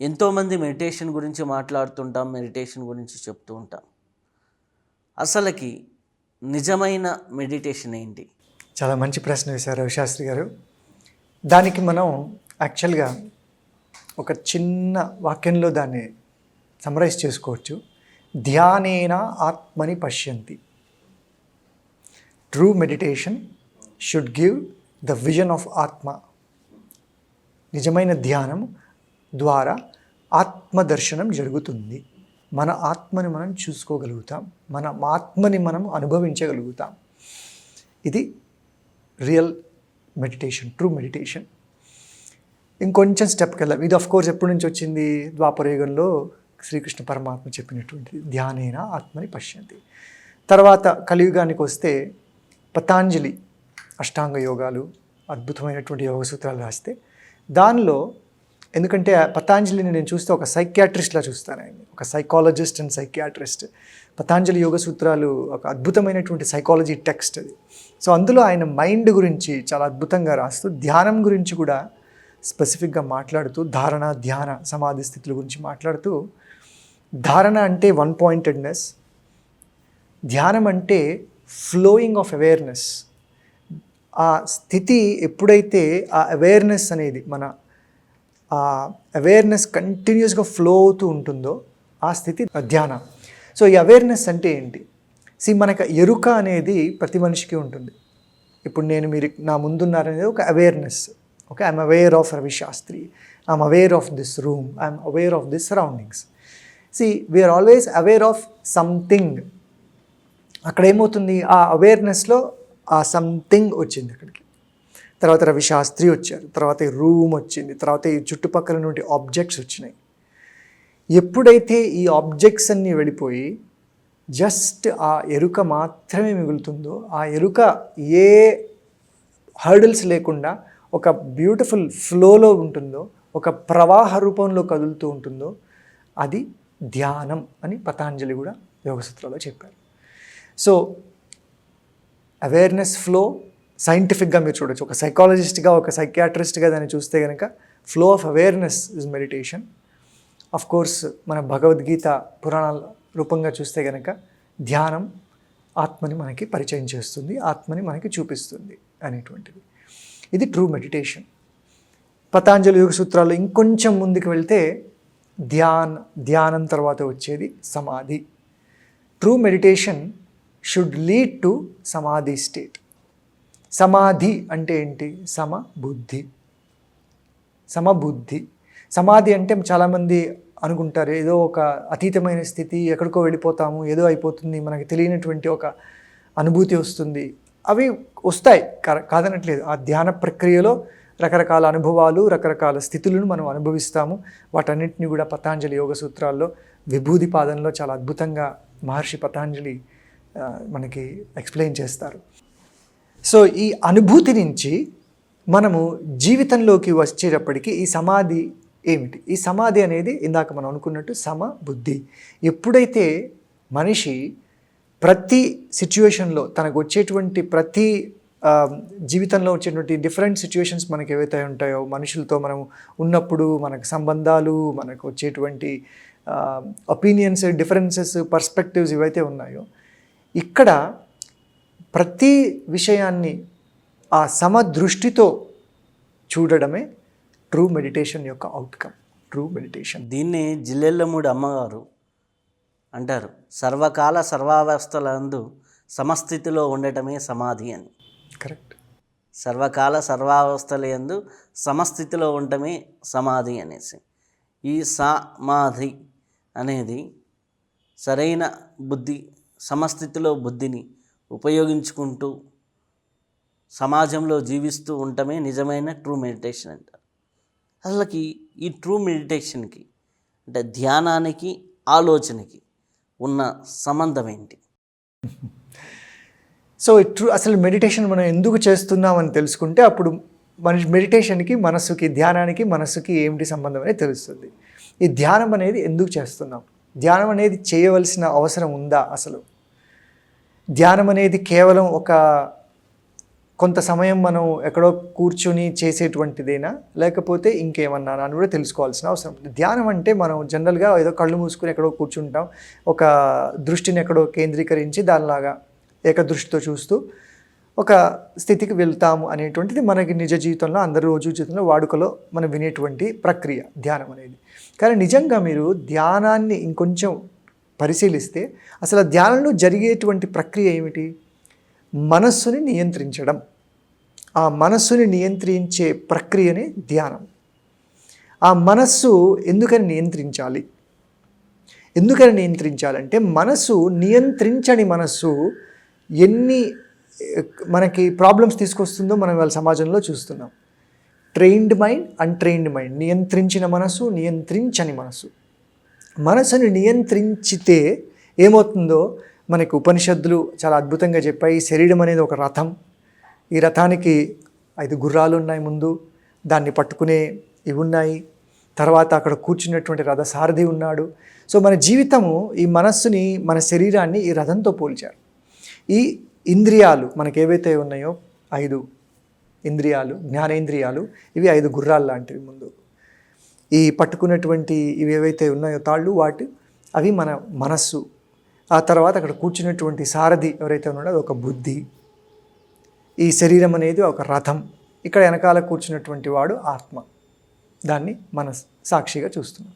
ఎంతోమంది మెడిటేషన్ గురించి మాట్లాడుతుంటాం మెడిటేషన్ గురించి చెప్తూ ఉంటాం. అసలుకి నిజమైన మెడిటేషన్ ఏంటి? చాలా మంచి ప్రశ్న వేశారు రవిశాస్త్రి గారు. దానికి మనం యాక్చువల్గా ఒక చిన్న వాక్యంలో దాన్ని సమరైజ్ చేసుకోవచ్చు. ధ్యానేన ఆత్మని పశ్యంతి. True meditation should give the vision of atma. నిజమైన ధ్యానం ద్వారా ఆత్మదర్శనం జరుగుతుంది. మన ఆత్మని మనం చూసుకోగలుగుతాం. మన ఆత్మని మనం అనుభవించగలుగుతాం. ఇది రియల్ మెడిటేషన్ ట్రూ మెడిటేషన్. ఇంకొంచెం స్టెప్కి వెళ్ళాం ఇది ఆఫ్ కోర్స్ ఎప్పటి నుంచి వచ్చింది? ద్వాపరయుగంలో శ్రీకృష్ణ పరమాత్మ చెప్పినటువంటిది. ధ్యానేన ఆత్మని పశ్యంతి. తర్వాత కలియుగానికి వస్తే పతాంజలి అష్టాంగ యోగాలు అద్భుతమైనటువంటి యోగ సూత్రాలు రాస్తే దానిలో ఎందుకంటే ఆ పతాంజలిని నేను చూస్తే ఒక సైకియాట్రిస్ట్లా చూస్తాను ఆయన ఒక psychologist and psychiatrist Patanjali yoga సూత్రాలు ఒక అద్భుతమైనటువంటి సైకాలజీ టెక్స్ట్ అది. సో అందులో ఆయన మైండ్ గురించి చాలా అద్భుతంగా రాస్తూ ధ్యానం గురించి కూడా స్పెసిఫిక్గా మాట్లాడుతూ ధారణ ధ్యాన సమాధి స్థితుల గురించి మాట్లాడుతూ ధారణ అంటే వన్ పాయింటెడ్నెస్ ధ్యానం అంటే ఫ్లోయింగ్ ఆఫ్ అవేర్నెస్ ఆ స్థితి ఎప్పుడైతే ఆ అవేర్నెస్ అనేది మన ఆ అవేర్నెస్ కంటిన్యూస్గా ఫ్లో అవుతూ ఉంటుందో ఆ స్థితి ధ్యానం. సో ఈ అవేర్నెస్ అంటే ఏంటి? సి మనకు ఎరుక అనేది ప్రతి మనిషికి ఉంటుంది. ఇప్పుడు నేను మీరు నా ముందున్నారనేది ఒక awareness okay I'm aware of Ravi Shastri I'm aware of this room I'm aware of this surroundings see we are always aware of something అక్కడ ఏమవుతుంది? ఆ అవేర్నెస్లో ఆ సంథింగ్ వచ్చింది అక్కడికి. తర్వాత రవి శాస్త్రి వచ్చారు తర్వాత ఈ రూమ్ వచ్చింది తర్వాత ఈ చుట్టుపక్కల నుండి ఆబ్జెక్ట్స్ వచ్చినాయి. ఎప్పుడైతే ఈ ఆబ్జెక్ట్స్ అన్నీ వెళ్ళిపోయి జస్ట్ ఆ ఎరుక మాత్రమే మిగులుతుందో ఆ ఎరుక ఏ హర్డిల్స్ లేకుండా ఒక బ్యూటిఫుల్ ఫ్లోలో ఉంటుందో ఒక ప్రవాహ రూపంలో కదులుతూ ఉంటుందో అది ధ్యానం అని పతాంజలి కూడా యోగసూత్రాల్లో చెప్పారు. సో అవేర్నెస్ ఫ్లో సైంటిఫిక్గా మీరు చూడొచ్చు. ఒక సైకాలజిస్ట్గా ఒక సైకియాట్రిస్ట్గా దాన్ని చూస్తే కనుక flow of awareness is meditation. Of course మన భగవద్గీత పురాణాల రూపంగా చూస్తే కనుక ధ్యానం ఆత్మని మనకి పరిచయం చేస్తుంది ఆత్మని మనకి చూపిస్తుంది అనేటువంటిది. ఇది ట్రూ మెడిటేషన్ పతాంజలి యోగ సూత్రాల్లో ఇంకొంచెం ముందుకు వెళ్తే ధ్యాన్ ధ్యానం తర్వాత వచ్చేది సమాధి. True meditation should lead to samadhi state సమాధి అంటే ఏంటి? సమ బుద్ధి సమబుద్ధి. సమాధి అంటే చాలామంది అనుకుంటారు ఏదో ఒక అతీతమైన స్థితి ఎక్కడికో వెళ్ళిపోతాము ఏదో అయిపోతుంది మనకి తెలియనటువంటి ఒక అనుభూతి వస్తుంది. అవి వస్తాయి కా- కాదనట్లేదు. ఆ ధ్యాన ప్రక్రియలో రకరకాల అనుభవాలు రకరకాల స్థితులను మనం అనుభవిస్తాము. వాటన్నిటిని కూడా పతాంజలి యోగ సూత్రాల్లో విభూది పాదంలో చాలా అద్భుతంగా మహర్షి పతాంజలి మనకి ఎక్స్ప్లెయిన్ చేస్తారు. సో ఈ అనుభూతి నుంచి మనము జీవితంలోకి వచ్చేటప్పటికి ఈ సమాధి ఏమిటి? ఈ సమాధి అనేది ఇందాక మనం అనుకున్నట్టు సమ బుద్ధి ఎప్పుడైతే మనిషి ప్రతి సిచ్యువేషన్లో తనకు వచ్చేటువంటి ప్రతి జీవితంలో వచ్చేటువంటి డిఫరెంట్ సిచ్యువేషన్స్ మనకి ఏవైతే ఉంటాయో మనుషులతో మనం ఉన్నప్పుడు మనకు సంబంధాలు మనకు వచ్చేటువంటి ఒపీనియన్స్ డిఫరెన్సెస్ పర్స్పెక్టివ్స్ ఇవైతే ఉన్నాయో ఇక్కడ ప్రతి విషయాన్ని ఆ సమదృష్టితో చూడడమే ట్రూ మెడిటేషన్ యొక్క అవుట్కమ్ ట్రూ మెడిటేషన్. దీన్ని జిల్లెల్లమూడి అమ్మగారు అంటారు. సర్వకాల సర్వావస్థలందు సమస్థితిలో ఉండటమే సమాధి అని. కరెక్ట్ సర్వకాల సర్వావస్థలందు సమస్థితిలో ఉండటమే సమాధి అనేసి. ఈ సమాధి అనేది సరైన బుద్ధి సమస్థితిలో బుద్ధిని ఉపయోగించుకుంటూ సమాజంలో జీవిస్తూ ఉండటమే నిజమైన ట్రూ మెడిటేషన్ అంటారు అసలుకి ఈ ట్రూ మెడిటేషన్కి అంటే ధ్యానానికి ఆలోచనకి ఉన్న సంబంధం ఏంటి? సో ట్రూ అసలు మెడిటేషన్ మనం ఎందుకు చేస్తున్నామని తెలుసుకుంటే అప్పుడు మన మెడిటేషన్కి మనస్సుకి ధ్యానానికి మనస్సుకి ఏమిటి సంబంధం అనేది తెలుస్తుంది. ఈ ధ్యానం అనేది ఎందుకు చేస్తున్నాం? ధ్యానం అనేది చేయవలసిన అవసరం ఉందా అసలు? ధ్యానం అనేది కేవలం ఒక కొంత సమయం మనం ఎక్కడో కూర్చుని చేసేటువంటిదేనా? లేకపోతే ఇంకేమన్నా అని కూడా తెలుసుకోవాల్సిన అవసరం. ధ్యానం అంటే మనం జనరల్గా ఏదో కళ్ళు మూసుకుని ఎక్కడో కూర్చుంటాం. ఒక దృష్టిని ఎక్కడో కేంద్రీకరించి దానిలాగా ఏకదృష్టితో చూస్తూ ఒక స్థితికి వెళ్తాము అనేటువంటిది మనకి నిజ జీవితంలో అందరి రోజు జీవితంలో వాడుకలో మనం వినేటువంటి ప్రక్రియ ధ్యానం అనేది. కానీ నిజంగా మీరు ధ్యానాన్ని ఇంకొంచెం పరిశీలిస్తే అసలు ధ్యానంలో జరిగేటువంటి ప్రక్రియ ఏమిటి? మనస్సుని నియంత్రించడం. ఆ మనస్సుని నియంత్రించే ప్రక్రియనే ధ్యానం. ఆ మనస్సు ఎందుకని నియంత్రించాలి? ఎందుకని నియంత్రించాలంటే మనసు నియంత్రించని మనస్సు ఎన్ని మనకి ప్రాబ్లమ్స్ తీసుకొస్తుందో మనం వాళ్ళ సమాజంలో చూస్తున్నాం. ట్రైన్డ్ మైండ్ అన్ట్రైన్డ్ మైండ్ నియంత్రించిన మనసు నియంత్రించని మనసు మనసుని నియంత్రించితే ఏమవుతుందో మనకి ఉపనిషత్తులు చాలా అద్భుతంగా చెప్పాయి. శరీరం అనేది ఒక రథం. ఈ రథానికి ఐదు గుర్రాలు ఉన్నాయి ముందు. దాన్ని పట్టుకునే ఇవి ఉన్నాయి. తర్వాత అక్కడ కూర్చున్నటువంటి రథ సారథి ఉన్నాడు. సో మన జీవితము ఈ మనస్సుని మన శరీరాన్ని ఈ రథంతో పోల్చారు. ఈ ఇంద్రియాలు మనకు ఏవైతే ఉన్నాయో ఐదు ఇంద్రియాలు జ్ఞానేంద్రియాలు ఇవి ఐదు గుర్రాలు లాంటివి ముందు. ఈ పట్టుకున్నటువంటి ఇవి ఏవైతే ఉన్నాయో తాళ్ళు వాటి అవి మన మనస్సు. ఆ తర్వాత అక్కడ కూర్చున్నటువంటి సారథి ఎవరైతే ఉన్నాడో అది ఒక బుద్ధి. ఈ శరీరం అనేది ఒక రథం. ఇక్కడ వెనకాల కూర్చున్నటువంటి వాడు ఆత్మ. దాన్ని మన సాక్షిగా చూస్తున్నాం.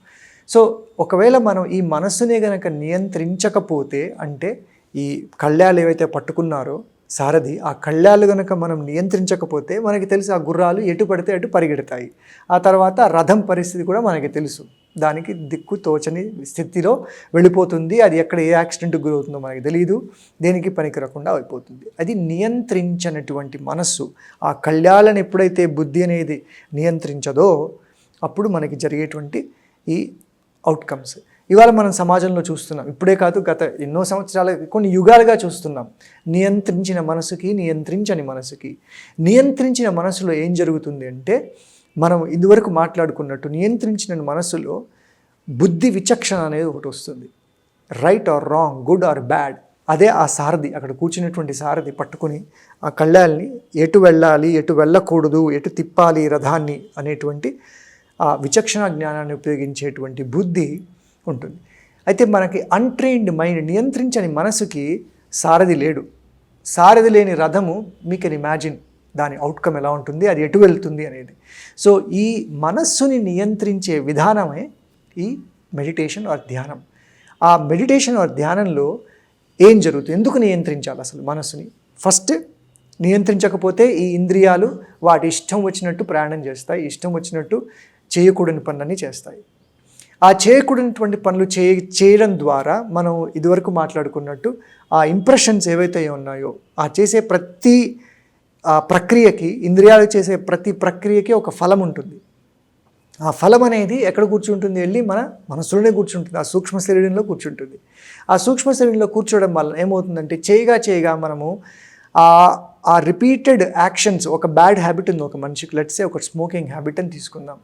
సో ఒకవేళ మనం ఈ మనస్సునే గనక నియంత్రించకపోతే అంటే ఈ కళ్యాలు ఏవైతే పట్టుకున్నారో సారథి ఆ కళ్ళాలు గనక మనం నియంత్రించకపోతే మనకి తెలుసు ఆ గుర్రాలు ఎటు పడితే అటు పరిగెడతాయి. ఆ తర్వాత రథం పరిస్థితి కూడా మనకి తెలుసు. దానికి దిక్కు తోచని స్థితిలో వెళ్ళిపోతుంది. అది ఎక్కడ ఏ యాక్సిడెంట్కి గురవుతుందో మనకి తెలియదు దేనికి పనికిరకుండా అయిపోతుంది. అది నియంత్రించినటువంటి మనస్సు ఆ కళ్యాళను ఎప్పుడైతే బుద్ధి అనేది నియంత్రించదో అప్పుడు మనకి జరిగేటువంటి ఈ అవుట్కమ్స్ ఇవాళ మనం సమాజంలో చూస్తున్నాం. ఇప్పుడే కాదు గత ఎన్నో సంవత్సరాల కొన్ని యుగాలుగా చూస్తున్నాం. నియంత్రించిన మనసుకి నియంత్రించని మనసుకి. నియంత్రించిన మనసులో ఏం జరుగుతుంది అంటే మనం ఇదివరకు మాట్లాడుకున్నట్టు నియంత్రించిన మనసులో బుద్ధి విచక్షణ అనేది ఒకటి వస్తుంది. Right or wrong good or bad అదే ఆ సారథి అక్కడ కూర్చున్నటువంటి సారథి పట్టుకుని ఆ కళ్ళాల్ని ఎటు వెళ్ళాలి ఎటు వెళ్ళకూడదు ఎటు తిప్పాలి రథాన్ని అనేటువంటి ఆ విచక్షణ జ్ఞానాన్ని ఉపయోగించేటువంటి బుద్ధి ఉంటుంది. అయితే మనకి అన్ట్రైన్డ్ మైండ్ నియంత్రించని మనసుకి సారథి లేడు. సారథి లేని రథము మీ కెన్ ఇమాజిన్ దాని అవుట్కమ్ ఎలా ఉంటుంది అది ఎటు వెళ్తుంది అనేది. సో ఈ మనస్సుని నియంత్రించే విధానమే ఈ మెడిటేషన్ ఆర్ ధ్యానం. ఆ మెడిటేషన్ ఆర్ ధ్యానంలో ఏం జరుగుతుంది? ఎందుకు నియంత్రించాలి అసలు మనస్సుని? ఫస్ట్ నియంత్రించకపోతే ఈ ఇంద్రియాలు వాటి ఇష్టం వచ్చినట్టు ప్రయాణం చేస్తాయి ఇష్టం వచ్చినట్టు చేయకూడని పనులన్నీ చేస్తాయి. ఆ చేయకూడనటువంటి పనులు చే చేయడం ద్వారా మనం ఇదివరకు మాట్లాడుకున్నట్టు ఆ ఇంప్రెషన్స్ ఏవైతే ఉన్నాయో ఆ చేసే ప్రతి ఆ ప్రక్రియకి ఇంద్రియాలు చేసే ప్రతి ప్రక్రియకి ఒక ఫలం ఉంటుంది. ఆ ఫలం అనేది ఎక్కడ కూర్చుంటుంది వెళ్ళి మన మనసులోనే కూర్చుంటుంది ఆ సూక్ష్మ శరీరంలో కూర్చుంటుంది. ఆ సూక్ష్మ శరీరంలో కూర్చోవడం వల్ల ఏమవుతుందంటే చేయగా చేయగా మనము ఆ ఆ రిపీటెడ్ యాక్షన్స్ ఒక బ్యాడ్ హ్యాబిట్ ఉంది ఒక మనిషికి. లెట్సే ఒక స్మోకింగ్ హ్యాబిట్ అని తీసుకుందాం.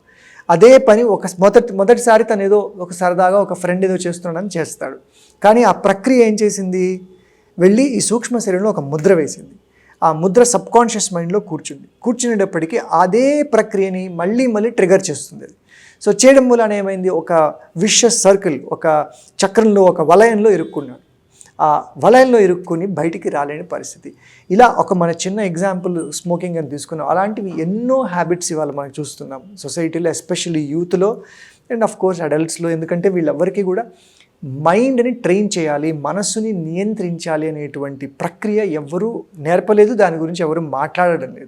అదే పని ఒక మొదటి మొదటిసారి తను ఏదో ఒక సరదాగా ఒక ఫ్రెండ్ ఏదో చేస్తున్నాడని చేస్తాడు. కానీ ఆ ప్రక్రియ ఏం చేసింది? వెళ్ళి ఈ సూక్ష్మ శరీరంలో ఒక ముద్ర వేసింది. ఆ ముద్ర సబ్కాన్షియస్ మైండ్లో కూర్చుంది. కూర్చునేటప్పటికీ అదే ప్రక్రియని మళ్ళీ మళ్ళీ ట్రిగర్ చేస్తుంది అది. సో చేయడం వలన ఏమైంది? ఒక విష సర్కిల్ ఒక చక్రంలో ఒక వలయంలో ఇరుక్కున్నాడు. ఆ వలయంలో ఇరుక్కుని బయటికి రాలేని పరిస్థితి. ఇలా ఒక మన చిన్న ఎగ్జాంపుల్ స్మోకింగ్ అని తీసుకున్నాం. అలాంటివి ఎన్నో హ్యాబిట్స్ ఇవాళ మనం చూస్తున్నాం. సొసైటీలో ఎస్పెషల్లీ యూత్లో అండ్ ఆఫ్ కోర్స్ అడల్ట్స్లో ఎందుకంటే వీళ్ళెవ్వరికీ కూడా మైండ్ని ట్రైన్ చేయాలి మనస్సుని నియంత్రించాలి అనేటువంటి ప్రక్రియ ఎవ్వరూ నేర్పలేదు. దాని గురించి ఎవరు మాట్లాడడం లేదు.